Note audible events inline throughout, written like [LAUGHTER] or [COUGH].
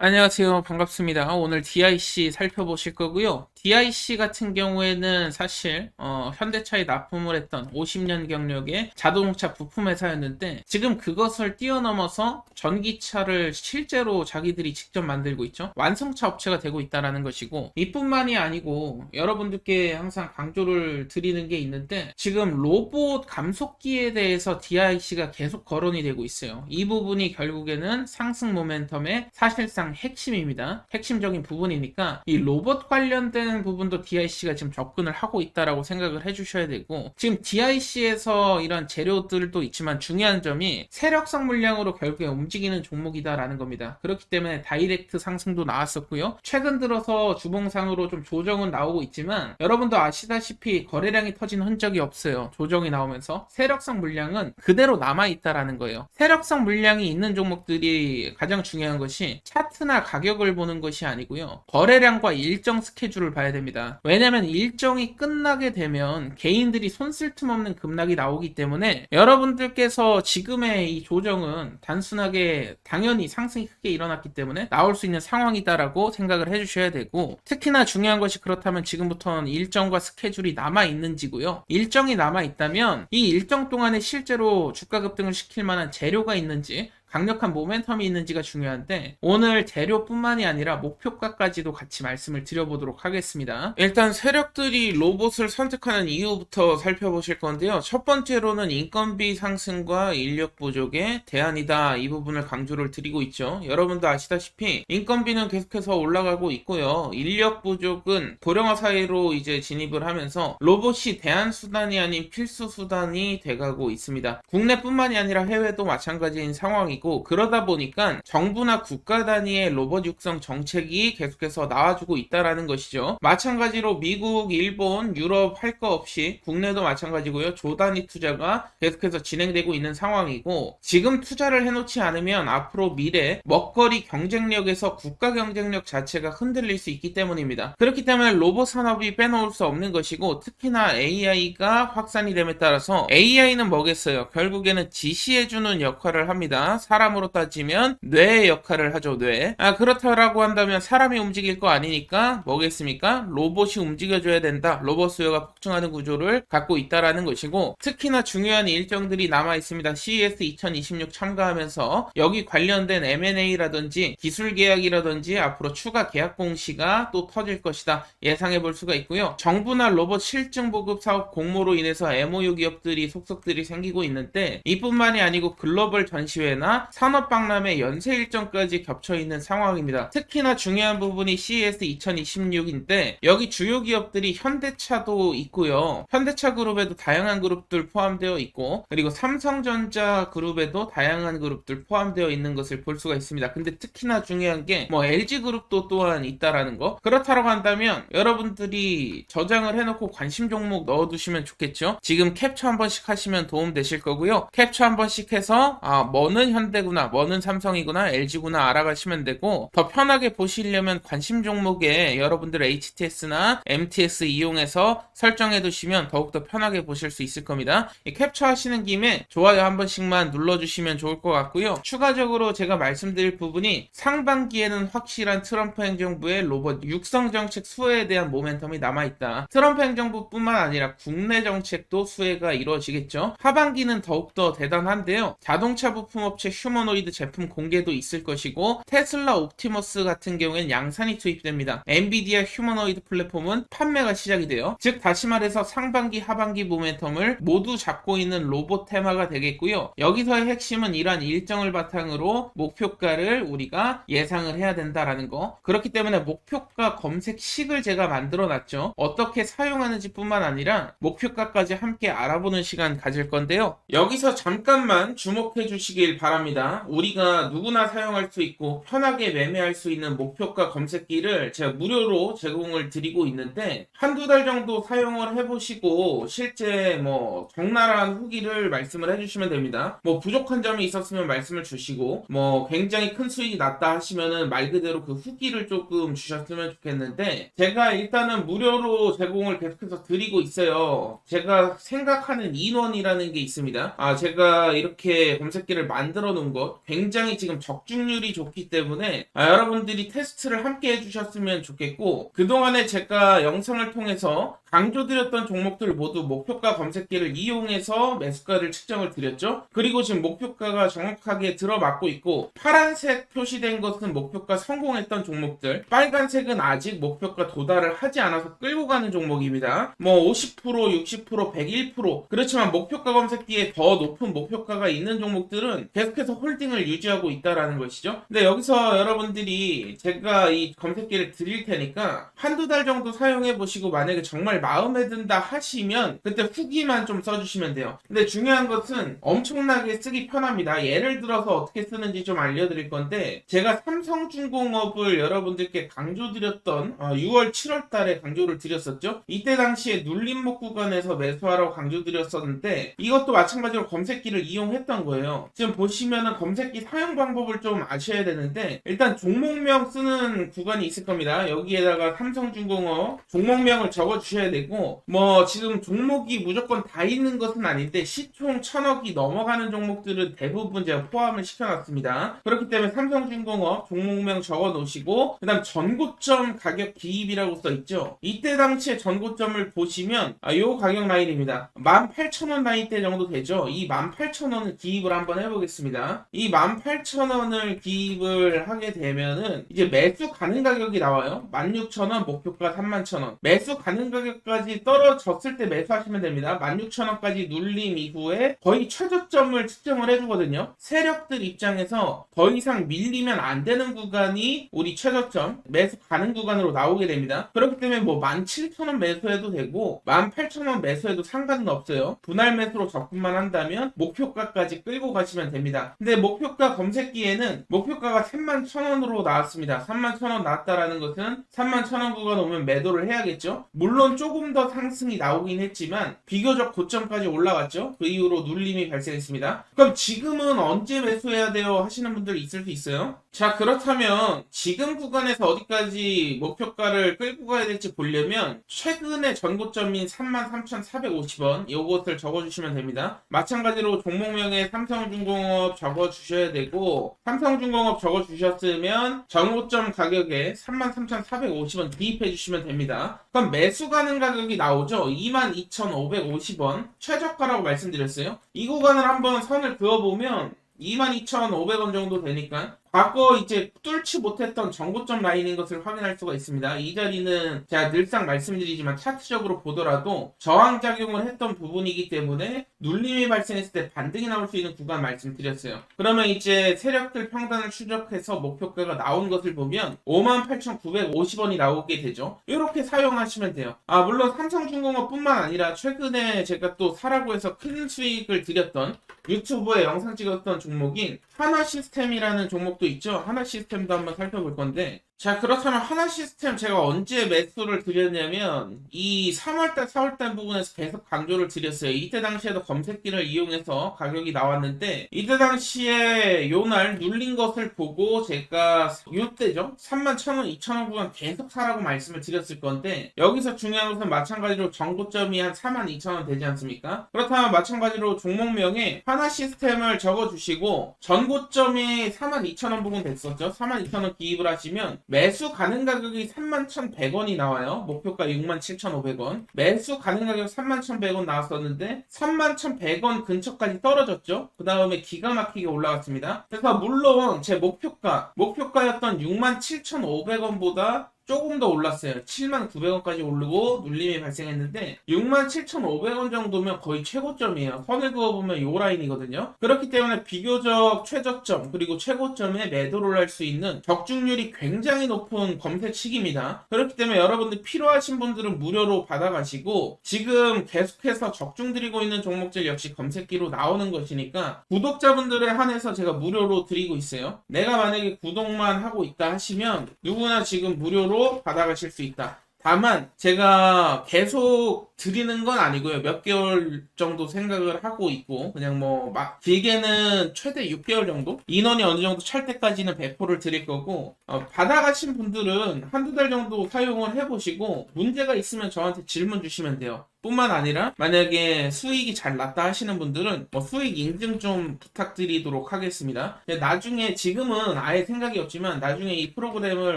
안녕하세요. 반갑습니다. 오늘 DIC 살펴보실 거고요. DIC 같은 경우에는 사실 어, 현대차에 납품을 했던 50년 경력의 자동차 부품 회사였는데 지금 그것을 뛰어넘어서 전기차를 실제로 자기들이 직접 만들고 있죠. 완성차 업체가 되고 있다라는 것이고 이뿐만이 아니고 여러분들께 항상 강조를 드리는 게 있는데 지금 로봇 감속기에 대해서 DIC가 계속 거론이 되고 있어요. 이 부분이 결국에는 상승 모멘텀의 사실상 핵심입니다. 핵심적인 부분이니까 이 로봇 관련된 부분도 DIC가 지금 접근을 하고 있다라고 생각을 해주셔야 되고 지금 DIC에서 이런 재료들도 있지만 중요한 점이 세력성 물량으로 결국에 움직이는 종목이다라는 겁니다. 그렇기 때문에 다이렉트 상승도 나왔었고요. 최근 들어서 주봉상으로 좀 조정은 나오고 있지만 여러분도 아시다시피 거래량이 터진 흔적이 없어요. 조정이 나오면서 세력성 물량은 그대로 남아 있다라는 거예요. 세력성 물량이 있는 종목들이 가장 중요한 것이 차트 나 가격을 보는 것이 아니고요. 거래량과 일정 스케줄을 봐야 됩니다. 왜냐면 일정이 끝나게 되면 개인들이 손쓸 틈 없는 급락이 나오기 때문에 여러분들께서 지금의 이 조정은 단순하게 당연히 상승이 크게 일어났기 때문에 나올 수 있는 상황이다라고 생각을 해주셔야 되고 특히나 중요한 것이 그렇다면 지금부터는 일정과 스케줄이 남아 있는지고요. 일정이 남아 있다면 이 일정 동안에 실제로 주가 급등을 시킬 만한 재료가 있는지 강력한 모멘텀이 있는지가 중요한데 오늘 재료뿐만이 아니라 목표가까지도 같이 말씀을 드려보도록 하겠습니다. 일단 세력들이 로봇을 선택하는 이유부터 살펴보실 건데요. 첫 번째로는 인건비 상승과 인력 부족의 대안이다. 이 부분을 강조를 드리고 있죠. 여러분도 아시다시피 인건비는 계속해서 올라가고 있고요. 인력 부족은 고령화 사회로 이제 진입을 하면서 로봇이 대안 수단이 아닌 필수 수단이 돼가고 있습니다. 국내뿐만이 아니라 해외도 마찬가지인 상황이 이고 그러다 보니까 정부나 국가 단위의 로봇 육성 정책이 계속해서 나와주고 있다라는 것이죠. 마찬가지로 미국, 일본, 유럽 할 거 없이 국내도 마찬가지고요. 조단위 투자가 계속해서 진행되고 있는 상황이고 지금 투자를 해놓지 않으면 앞으로 미래 먹거리 경쟁력에서 국가 경쟁력 자체가 흔들릴 수 있기 때문입니다. 그렇기 때문에 로봇 산업이 빼놓을 수 없는 것이고 특히나 AI가 확산이 됨에 따라서 AI는 뭐겠어요? 결국에는 지시해주는 역할을 합니다. 사람으로 따지면 뇌의 역할을 하죠, 뇌. 아, 그렇다라고 한다면 사람이 움직일 거 아니니까 뭐겠습니까? 로봇이 움직여줘야 된다. 로봇 수요가 폭증하는 구조를 갖고 있다라는 것이고, 특히나 중요한 일정들이 남아 있습니다. CES 2026 참가하면서 여기 관련된 M&A라든지 기술 계약이라든지 앞으로 추가 계약 공시가 또 터질 것이다. 예상해 볼 수가 있고요. 정부나 로봇 실증 보급 사업 공모로 인해서 MOU 기업들이 속속들이 생기고 있는데 이뿐만이 아니고 글로벌 전시회나 산업박람회 연세 일정까지 겹쳐 있는 상황입니다. 특히나 중요한 부분이 CES 2026인데 여기 주요 기업들이 현대차도 있고요. 현대차 그룹에도 다양한 그룹들 포함되어 있고 그리고 삼성전자 그룹에도 다양한 그룹들 포함되어 있는 것을 볼 수가 있습니다. 근데 특히나 중요한 게 뭐 LG 그룹도 또한 있다라는 거. 그렇다고 한다면 여러분들이 저장을 해놓고 관심 종목 넣어두시면 좋겠죠. 지금 캡처 한 번씩 하시면 도움 되실 거고요. 캡처 한 번씩 해서 아 뭐는 현 대구나, 뭐는 삼성이구나, LG구나 알아가시면 되고 더 편하게 보시려면 관심 종목에 여러분들 HTS나 MTS 이용해서 설정해 두시면 더욱더 편하게 보실 수 있을 겁니다. 이 캡처 하시는 김에 좋아요 한 번씩만 눌러주시면 좋을 것 같고요. 추가적으로 제가 말씀드릴 부분이 상반기에는 확실한 트럼프 행정부의 로봇 육성 정책 수혜에 대한 모멘텀이 남아있다. 트럼프 행정부뿐만 아니라 국내 정책도 수혜가 이루어지겠죠. 하반기는 더욱더 대단한데요. 자동차 부품 업체 휴머노이드 제품 공개도 있을 것이고 테슬라 옵티머스 같은 경우에는 양산이 투입됩니다. 엔비디아 휴머노이드 플랫폼은 판매가 시작이 돼요. 즉 다시 말해서 상반기 하반기 모멘텀을 모두 잡고 있는 로봇 테마가 되겠고요. 여기서의 핵심은 이러한 일정을 바탕으로 목표가를 우리가 예상을 해야 된다라는 거. 그렇기 때문에 목표가 검색식을 제가 만들어 놨죠. 어떻게 사용하는지 뿐만 아니라 목표가까지 함께 알아보는 시간 가질 건데요. 여기서 잠깐만 주목해 주시길 바랍니다. 우리가 누구나 사용할 수 있고 편하게 매매할 수 있는 목표가 검색기를 제가 무료로 제공을 드리고 있는데 한두 달 정도 사용을 해보시고 실제 뭐 적나라한 후기를 말씀을 해주시면 됩니다. 뭐 부족한 점이 있었으면 말씀을 주시고 뭐 굉장히 큰 수익이 났다 하시면은 말 그대로 그 후기를 조금 주셨으면 좋겠는데 제가 일단은 무료로 제공을 계속해서 드리고 있어요. 제가 생각하는 인원이라는 게 있습니다. 아 제가 이렇게 검색기를 만들어 놓은 것 굉장히 지금 적중률이 좋기 때문에 아, 여러분들이 테스트를 함께 해주셨으면 좋겠고 그동안에 제가 영상을 통해서 강조드렸던 종목들 모두 목표가 검색기를 이용해서 매수가를 측정을 드렸죠. 그리고 지금 목표가가 정확하게 들어맞고 있고 파란색 표시된 것은 목표가 성공했던 종목들 빨간색은 아직 목표가 도달을 하지 않아서 끌고 가는 종목입니다. 뭐 50%, 60%, 101% 그렇지만 목표가 검색기에 더 높은 목표가가 있는 종목들은 계속해서 홀딩을 유지하고 있다라는 것이죠. 근데 여기서 여러분들이 제가 이 검색기를 드릴 테니까 한두 달 정도 사용해 보시고 만약에 정말 마음에 든다 하시면 그때 후기만 좀 써주시면 돼요. 근데 중요한 것은 엄청나게 쓰기 편합니다. 예를 들어서 어떻게 쓰는지 좀 알려드릴 건데 제가 삼성중공업을 여러분들께 강조드렸던 어, 6월 7월 달에 강조를 드렸었죠. 이때 당시에 눌림목 구간에서 매수하라고 강조드렸었는데 이것도 마찬가지로 검색기를 이용했던 거예요. 지금 보시면 은 검색기 사용 방법을 좀 아셔야 되는데 일단 종목명 쓰는 구간이 있을 겁니다. 여기에다가 삼성중공업 종목명을 적어 주셔야 되고 뭐 지금 종목이 무조건 다 있는 것은 아닌데 시총 천억이 넘어가는 종목들은 대부분 제가 포함을 시켜놨습니다. 그렇기 때문에 삼성중공업 종목명 적어 놓으시고 그다음 전고점 가격 기입이라고 써 있죠. 이때 당시에 전고점을 보시면 아, 요 가격 라인입니다. 18,000원 라인대 정도 되죠. 이 18,000원을 기입을 한번 해보겠습니다. 이 18,000원을 기입을 하게 되면은 이제 매수 가능 가격이 나와요. 16,000원 목표가 31,000원. 매수 가능 가격까지 떨어졌을 때 매수하시면 됩니다. 16,000원까지 눌림 이후에 거의 최저점을 측정을 해주거든요. 세력들 입장에서 더 이상 밀리면 안 되는 구간이 우리 최저점 매수 가능 구간으로 나오게 됩니다. 그렇기 때문에 뭐 17,000원 매수해도 되고 18,000원 매수해도 상관은 없어요. 분할 매수로 접근만 한다면 목표가까지 끌고 가시면 됩 근데 목표가 검색기에는 목표가가 31,000원으로 나왔습니다. 31,000원 나왔다라는 것은 31,000원 구간 오면 매도를 해야겠죠. 물론 조금 더 상승이 나오긴 했지만 비교적 고점까지 올라갔죠. 그 이후로 눌림이 발생했습니다. 그럼 지금은 언제 매수해야 돼요? 하시는 분들 있을 수 있어요. 자 그렇다면 지금 구간에서 어디까지 목표가를 끌고 가야 될지 보려면 최근의 전고점인 33,450원 이것을 적어주시면 됩니다. 마찬가지로 종목명에 삼성중공업 적어주셔야 되고 삼성중공업 적어주셨으면 전고점 가격에 33,450원 기입해 주시면 됩니다. 그럼 매수 가능 가격이 나오죠. 22,550원 최저가라고 말씀드렸어요. 이 구간을 한번 선을 그어보면 22,500원 정도 되니까 과거 이제 뚫지 못했던 정고점 라인인 것을 확인할 수가 있습니다. 이 자리는 제가 늘상 말씀드리지만 차트적으로 보더라도 저항작용을 했던 부분이기 때문에 눌림이 발생했을 때 반등이 나올 수 있는 구간 말씀드렸어요. 그러면 이제 세력들 평단을 추적해서 목표가가 나온 것을 보면 58,950원이 나오게 되죠. 이렇게 사용하시면 돼요. 아 물론 삼성중공업뿐만 아니라 최근에 제가 또 사라고 해서 큰 수익을 드렸던 유튜브에 영상 찍었던 종목인 하나 시스템이라는 종목도 있죠. 하나 시스템도 한번 살펴볼 건데 자 그렇다면 하나 시스템 제가 언제 매수를 드렸냐면 이 3월달 4월달 부분에서 계속 강조를 드렸어요. 이때 당시에도 검색기를 이용해서 가격이 나왔는데 이때 당시에 요날 눌린 것을 보고 제가 요때죠? 31,000원 2,000원 구간 계속 사라고 말씀을 드렸을 건데 여기서 중요한 것은 마찬가지로 정고점이 한 42,000원 되지 않습니까? 그렇다면 마찬가지로 종목명에 하나 시스템을 적어주시고 전고점이 42,000원 부분 됐었죠? 42,000원 기입을 하시면 매수 가능 가격이 31,100원이 나와요. 목표가 67,500원. 매수 가능 가격 31,100원 나왔었는데 31,100원 근처까지 떨어졌죠. 그 다음에 기가 막히게 올라갔습니다. 그래서 물론 제 목표가 목표가였던 67,500원보다 조금 더 올랐어요. 7,900원까지 오르고 눌림이 발생했는데 67,500원 정도면 거의 최고점이에요. 선을 그어보면 요 라인이거든요. 그렇기 때문에 비교적 최저점 그리고 최고점에 매도를 할 수 있는 적중률이 굉장히 높은 검색 시기입니다. 그렇기 때문에 여러분들 필요하신 분들은 무료로 받아가시고 지금 계속해서 적중 드리고 있는 종목들 역시 검색기로 나오는 것이니까 구독자분들에 한해서 제가 무료로 드리고 있어요. 내가 만약에 구독만 하고 있다 하시면 누구나 지금 무료로 받아가실 수 있다. 다만 제가 계속 드리는 건 아니고요. 몇 개월 정도 생각을 하고 있고 그냥 뭐 막 길게는 최대 6개월 정도 인원이 어느 정도 찰 때까지는 배포를 드릴 거고 어, 받아가신 분들은 한두 달 정도 사용을 해보시고 문제가 있으면 저한테 질문 주시면 돼요. 뿐만 아니라 만약에 수익이 잘 났다 하시는 분들은 뭐 수익 인증 좀 부탁드리도록 하겠습니다. 나중에 지금은 아예 생각이 없지만 나중에 이 프로그램을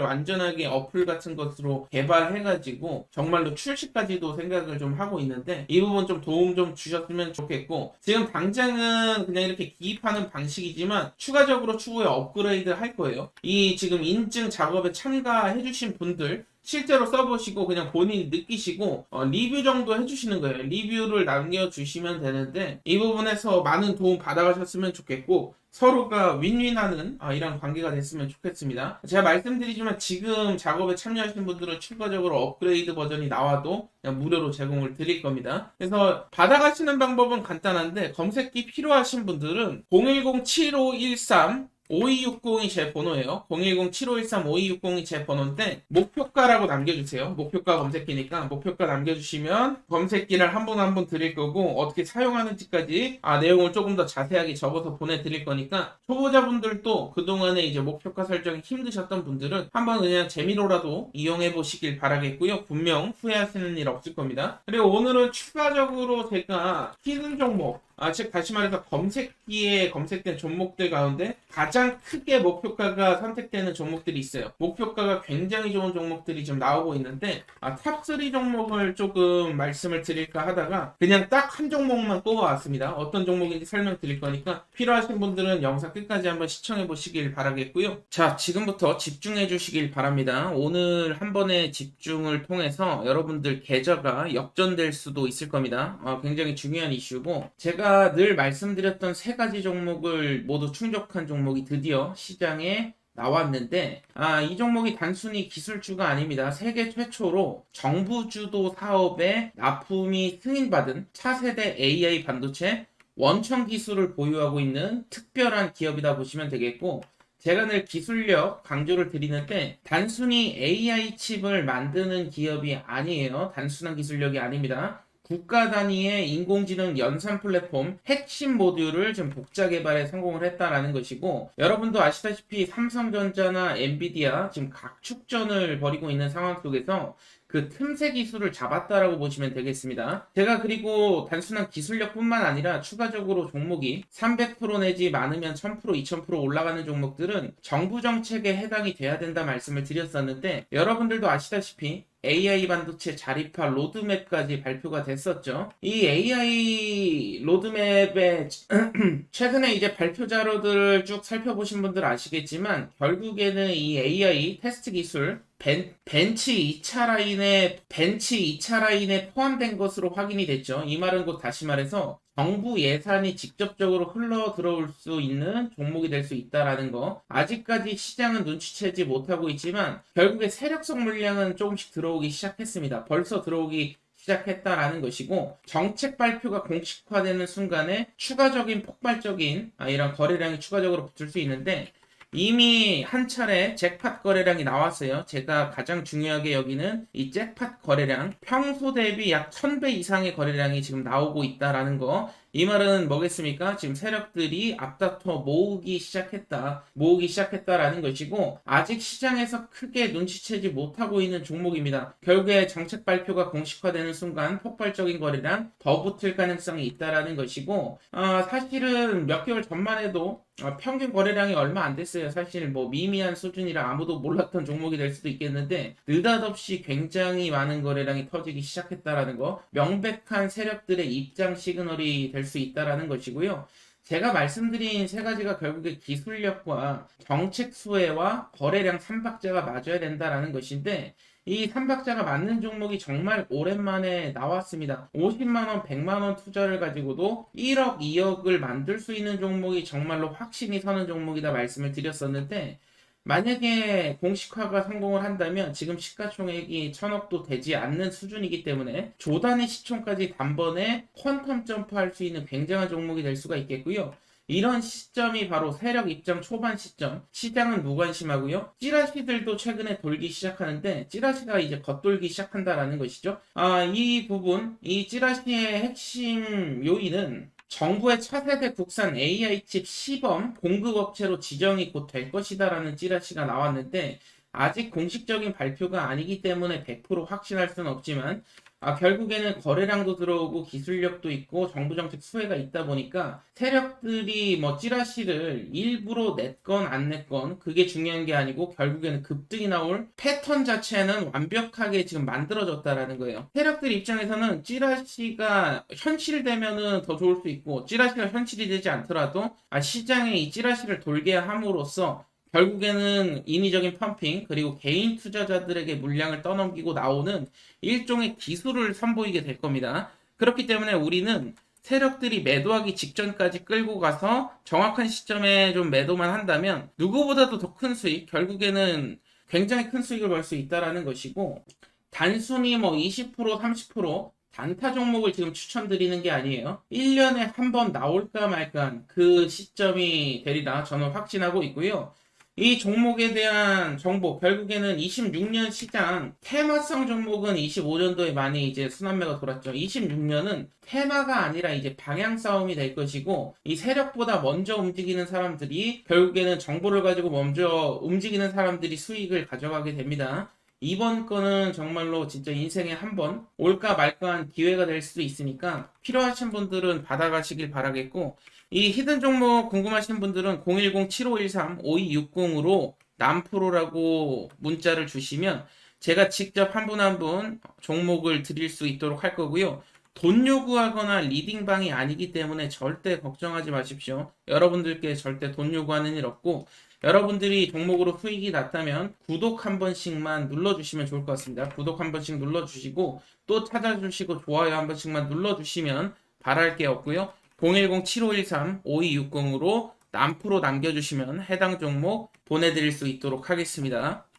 완전하게 어플 같은 것으로 개발해가지고 정말로 출시까지도 생각을 좀 하고 있는데 이 부분 좀 도움 좀 주셨으면 좋겠고 지금 당장은 그냥 이렇게 기입하는 방식이지만 추가적으로 추후에 업그레이드 할 거예요. 이 지금 인증 작업에 참가해주신 분들 실제로 써보시고 그냥 본인이 느끼시고 어, 리뷰 정도 해주시는 거예요. 리뷰를 남겨주시면 되는데 이 부분에서 많은 도움 받아가셨으면 좋겠고 서로가 윈윈하는 아, 이런 관계가 됐으면 좋겠습니다. 제가 말씀드리지만 지금 작업에 참여하신 분들은 추가적으로 업그레이드 버전이 나와도 무료로 제공을 드릴 겁니다. 그래서 받아가시는 방법은 간단한데 검색기 필요하신 분들은 010-7513 5260이 제 번호예요. 010-7513-5260이 제 번호인데 목표가라고 남겨주세요. 목표가 검색기니까 목표가 남겨주시면 검색기를 한번한번 드릴 거고 어떻게 사용하는지까지 아 내용을 조금 더 자세하게 적어서 보내드릴 거니까 초보자분들도 그동안에 이제 목표가 설정이 힘드셨던 분들은 한번 그냥 재미로라도 이용해 보시길 바라겠고요. 분명 후회하시는 일 없을 겁니다. 그리고 오늘은 추가적으로 제가 히든 종목 아, 즉 다시 말해서 검색기에 검색된 종목들 가운데 가장 크게 목표가가 선택되는 종목들이 있어요. 목표가가 굉장히 좋은 종목들이 좀 나오고 있는데 아, 탑3 종목을 조금 말씀을 드릴까 하다가 그냥 딱 한 종목만 뽑아왔습니다. 어떤 종목인지 설명드릴 거니까 필요하신 분들은 영상 끝까지 한번 시청해 보시길 바라겠고요. 자, 지금부터 집중해 주시길 바랍니다. 오늘 한 번의 집중을 통해서 여러분들 계좌가 역전될 수도 있을 겁니다. 아, 굉장히 중요한 이슈고 제가 늘 말씀드렸던 세 가지 종목을 모두 충족한 종목이 드디어 시장에 나왔는데 아, 이 종목이 단순히 기술주가 아닙니다. 세계 최초로 정부 주도 사업에 납품이 승인받은 차세대 AI 반도체 원천 기술을 보유하고 있는 특별한 기업이다 보시면 되겠고 제가 늘 기술력 강조를 드리는데 단순히 AI 칩을 만드는 기업이 아니에요. 단순한 기술력이 아닙니다. 국가 단위의 인공지능 연산 플랫폼 핵심 모듈을 지금 복자 개발에 성공을 했다라는 것이고 여러분도 아시다시피 삼성전자나 엔비디아 지금 각축전을 벌이고 있는 상황 속에서 그 틈새 기술을 잡았다라고 보시면 되겠습니다. 제가 그리고 단순한 기술력뿐만 아니라 추가적으로 종목이 300% 내지 많으면 1000% 2000% 올라가는 종목들은 정부 정책에 해당이 돼야 된다 말씀을 드렸었는데 여러분들도 아시다시피 AI 반도체 자립화 로드맵까지 발표가 됐었죠. 이 AI 로드맵에 [CLEARS THROAT] 최근에 이제 발표 자료들을 쭉 살펴보신 분들 아시겠지만 결국에는 이 AI 테스트 기술 벤, 벤치 2차 라인에 벤치 2차 라인에 포함된 것으로 확인이 됐죠. 이 말은 곧 다시 말해서 정부 예산이 직접적으로 흘러 들어올 수 있는 종목이 될 수 있다라는 거. 아직까지 시장은 눈치채지 못하고 있지만 결국에 세력성 물량은 조금씩 들어오기 시작했습니다. 벌써 들어오기 시작했다라는 것이고 정책 발표가 공식화되는 순간에 추가적인 폭발적인 아, 이런 거래량이 추가적으로 붙을 수 있는데 이미 한 차례 잭팟 거래량이 나왔어요. 제가 가장 중요하게 여기는 이 잭팟 거래량 평소 대비 약 1000배 이상의 거래량이 지금 나오고 있다라는 거. 이 말은 뭐겠습니까? 지금 세력들이 앞다퉈 모으기 시작했다. 모으기 시작했다라는 것이고 아직 시장에서 크게 눈치채지 못하고 있는 종목입니다. 결국에 정책 발표가 공식화되는 순간 폭발적인 거래량 더 붙을 가능성이 있다라는 것이고 아, 사실은 몇 개월 전만 해도 아, 평균 거래량이 얼마 안 됐어요. 사실 뭐 미미한 수준이라 아무도 몰랐던 종목이 될 수도 있겠는데 느닷없이 굉장히 많은 거래량이 터지기 시작했다라는 거 명백한 세력들의 입장 시그널이 될 수 있다라는 것이고요. 제가 말씀드린 세 가지가 결국에 기술력과 정책 수혜와 거래량 삼박자가 맞아야 된다라는 것인데 이 삼박자가 맞는 종목이 정말 오랜만에 나왔습니다. 50만원, 100만원 투자를 가지고도 1억, 2억을 만들 수 있는 종목이 정말로 확신이 서는 종목이다 말씀을 드렸었는데 만약에 공식화가 성공을 한다면 지금 시가총액이 천억도 되지 않는 수준이기 때문에 조단의 시총까지 단번에 퀀텀 점프할 수 있는 굉장한 종목이 될 수가 있겠고요. 이런 시점이 바로 세력 입장 초반 시점. 시장은 무관심하고요. 찌라시들도 최근에 돌기 시작하는데 찌라시가 이제 겉돌기 시작한다라는 것이죠. 아, 이 부분, 이 찌라시의 핵심 요인은 정부의 차세대 국산 AI 칩 시범 공급 업체로 지정이 곧 될 것이다라는 찌라시가 나왔는데 아직 공식적인 발표가 아니기 때문에 100% 확신할 수는 없지만 아, 결국에는 거래량도 들어오고 기술력도 있고 정부 정책 수혜가 있다 보니까 세력들이 뭐 찌라시를 일부러 냈건 안 냈건 그게 중요한 게 아니고 결국에는 급등이 나올 패턴 자체는 완벽하게 지금 만들어졌다라는 거예요. 세력들 입장에서는 찌라시가 현실되면은 더 좋을 수 있고 찌라시가 현실이 되지 않더라도 아, 시장에 이 찌라시를 돌게 함으로써 결국에는 인위적인 펌핑 그리고 개인 투자자들에게 물량을 떠넘기고 나오는 일종의 기술을 선보이게 될 겁니다. 그렇기 때문에 우리는 세력들이 매도하기 직전까지 끌고 가서 정확한 시점에 좀 매도만 한다면 누구보다도 더 큰 수익, 결국에는 굉장히 큰 수익을 벌 수 있다라는 것이고 단순히 뭐 20%, 30% 단타 종목을 지금 추천드리는 게 아니에요. 1년에 한 번 나올까 말까 그 시점이 되리라 저는 확신하고 있고요. 이 종목에 대한 정보 결국에는 26년 시장 테마성 종목은 25년도에 많이 이제 순환매가 돌았죠. 26년은 테마가 아니라 이제 방향 싸움이 될 것이고 이 세력보다 먼저 움직이는 사람들이 결국에는 정보를 가지고 먼저 움직이는 사람들이 수익을 가져가게 됩니다. 이번 거는 정말로 진짜 인생에 한 번 올까 말까한 기회가 될 수도 있으니까 필요하신 분들은 받아가시길 바라겠고 이 히든 종목 궁금하신 분들은 010-7513-5260으로 남프로라고 문자를 주시면 제가 직접 한 분 한 분 종목을 드릴 수 있도록 할 거고요. 돈 요구하거나 리딩방이 아니기 때문에 절대 걱정하지 마십시오. 여러분들께 절대 돈 요구하는 일 없고 여러분들이 종목으로 수익이 났다면 구독 한 번씩만 눌러주시면 좋을 것 같습니다. 구독 한 번씩 눌러주시고 또 찾아주시고 좋아요 한 번씩만 눌러주시면 바랄 게 없고요. 010-7513-5260으로 남프로 남겨주시면 해당 종목 보내드릴 수 있도록 하겠습니다.